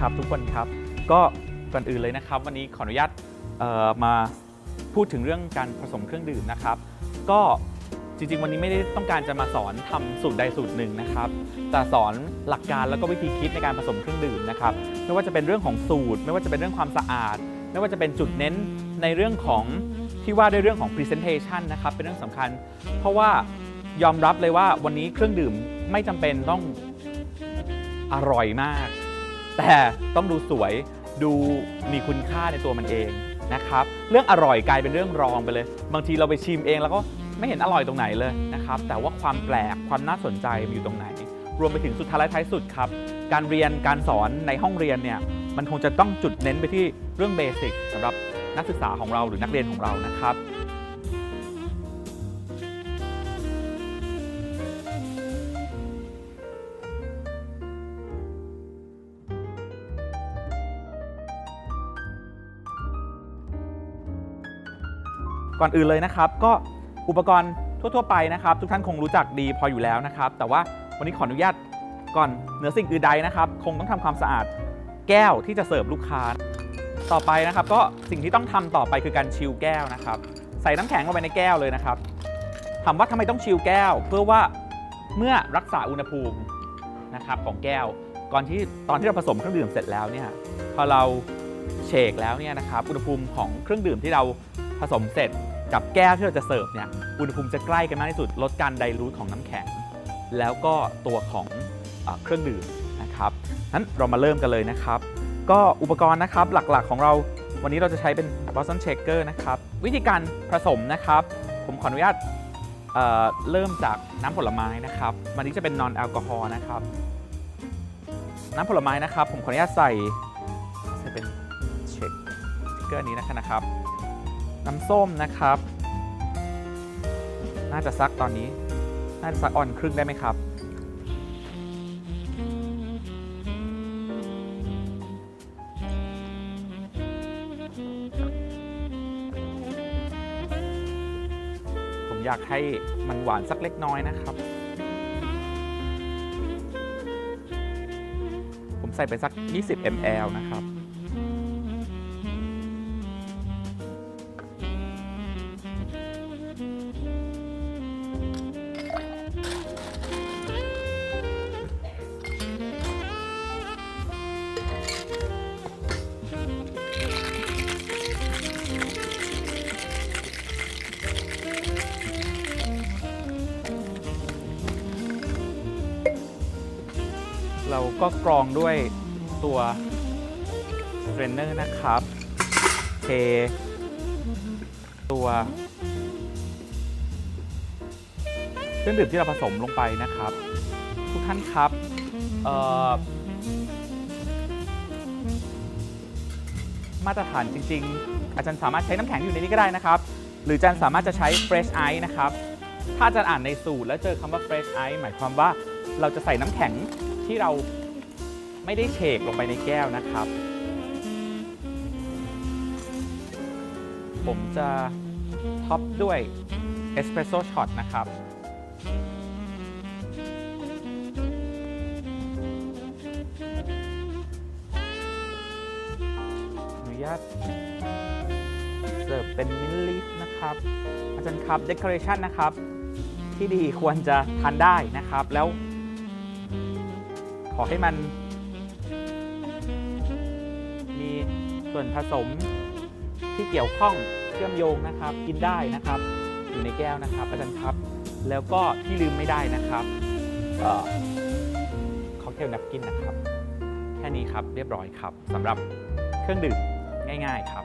ครับทุกคนครับก็ก่อนอื่นเลยนะครับ วันนี้ขออนุญาตมาพูดถึงเรื่องการผสมเครื่องดื่มนะครับ ก็จริงๆ วันนี้ไม่ได้ต้องการจะมาสอนทำสูตรใดสูตรหนึ่งนะครับ แต่สอนหลักการแล้วก็วิธีคิดในการผสมเครื่องดื่มนะครับ ไม่ว่าจะเป็นเรื่องของสูตร ไม่ว่าจะเป็นเรื่องความสะอาด ไม่ว่าจะเป็นจุดเน้นในเรื่องของที่ว่าด้วยเรื่องของ presentation นะครับเป็นเรื่องสำคัญ เพราะว่ายอมรับเลยว่าวันนี้เครื่องดื่มไม่จำเป็นต้องอร่อยมาก แต่ต้องดูสวยดูมีคุณค่าในตัวมันเองนะครับ เรื่องอร่อยกลายเป็นเรื่องรองไปเลย บางทีเราไปชิมเองแล้วก็ไม่เห็นอร่อยตรงไหนเลยนะครับ แต่ว่าความแปลกความน่าสนใจมันอยู่ตรงไหน รวมไปถึงสุดท้ายท้ายสุดครับ การเรียนการสอนในห้องเรียนเนี่ยมันคงจะต้องจุดเน้นไปที่เรื่องเบสิกสำหรับนักศึกษาของเราหรือนักเรียนของเรานะครับ ก่อนอื่นเลยนะครับ ก็อุปกรณ์ทั่ว ๆ ไปนะครับ ทุกท่านคงรู้จักดีพออยู่แล้วนะครับ แต่ว่าวันนี้ขออนุญาตก่อนเหนือสิ่งอื่นใดนะครับ คงต้องทำความสะอาดแก้วที่จะเสิร์ฟลูกค้า ต่อไปนะครับ ก็สิ่งที่ต้องทำต่อไปคือการชิลแก้วนะครับ ใส่น้ำแข็งลงไปในแก้วเลยนะครับถามว่าทำไมต้องชิลแก้ว เพื่อว่าเมื่อรักษาอุณหภูมินะครับของแก้ว ก่อนที่ตอนที่เราผสมเครื่องดื่มเสร็จแล้วเนี่ยพอเราเชกแล้วเนี่ยนะครับอุณหภูมิของเครื่องดื่มที่เรา ผสมเสร็จกับแก้วที่เราจะเสิร์ฟเนี่ยอุณหภูมิจะใกล้กันมากที่สุด ลดการไดรูทของน้ำแข็ง แล้วก็ตัวของเอเครื่องดื่มนะครับนั้นเรามาเริ่มกันเลยนะครับ ก็อุปกรณ์นะครับหลักๆของเราวันนี้เราจะใช้เป็น Boston Shaker นะครับ วิธีการผสมนะครับ ผมขออนุญาตเเริ่มจากน้ำผลไม้นะครับ วันนี้จะเป็นนอนแอลกอฮอล์นะครับ น้ำผลไม้นะครับ ผมขออนุญาตใส่ใส่เป็นเชคเกอร์นี้นะครับ น้ำส้มนะครับ น่าจะซักตอนนี้ น่าจะซักอ่อนครึ่งได้ไหมครับ ผมอยากให้มันหวานสักเล็กน้อยนะครับ ผมใส่ไปสัก 20 ml นะครับ เราก็กรองด้วยตัวเทรนเนอร์นะครับเทตัวเครื่องดื่มที่เราผสมลงไปนะครับ ทุกท่านครับมาตรฐานจริง ๆ อาจารย์สามารถใช้น้ำแข็งอยู่ในนี้ก็ได้นะครับ หรืออาจารย์สามารถจะใช้ fresh ice นะครับ ถ้าอาจารย์อ่านในสูตรแล้วเจอคำว่า fresh ice หมายความว่าเราจะใส่น้ำแข็ง ที่เราไม่ได้เฉกลงไปในแก้วนะครับ ผมจะท็อปด้วยเอสเปรสโซ่ช็อตนะครับอนุญาตเสิร์ฟเป็นมิลลิฟนะครับ อาจารย์ครับเด o อเรชันนะครับ ที่ดีควรจะทานได้นะครับแล้ว อให้มัน มีส่วนผสมที่เกี่ยวข้องเชื่อมโยงนะครับ กินได้นะครับ อยู่ในแก้วนะครับอาจารย์ครับ แล้วก็ที่ลืมไม่ได้นะครับค็อกเทลนับกินนะครับ แค่นี้ครับเรียบร้อยครับสำหรับเครื่องดื่มง่าย ๆ ครับ